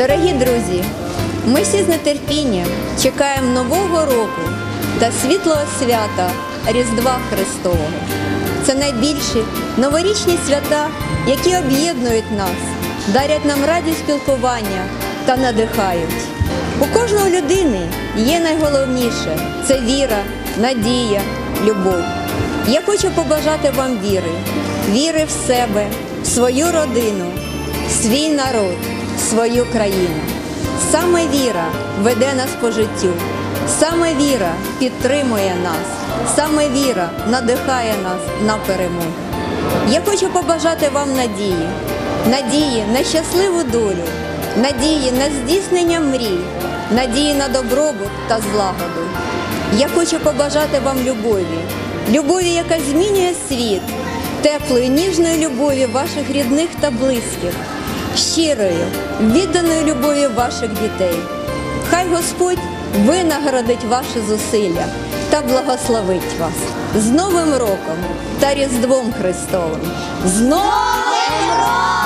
Дорогі друзі, ми всі з нетерпінням чекаємо Нового року та світлого свята Різдва Христового. Це найбільші новорічні свята, які об'єднують нас, дарять нам радість спілкування та надихають. У кожної людини є найголовніше це віра, надія, любов. Я хочу побажати вам віри, віри в себе, в свою родину, в свій народ, свою країну. Саме віра веде нас по життю, саме віра підтримує нас, саме віра надихає нас на перемогу. Я хочу побажати вам надії, надії на щасливу долю, надії на здійснення мрій, надії на добробут та злагоду. Я хочу побажати вам любові, любові, яка змінює світ, теплої, ніжної любові ваших рідних та близьких, щирої, відданою любові ваших дітей. Хай Господь винагородить ваші зусилля та благословить вас з Новим роком та Різдвом Христовим. З Новим роком!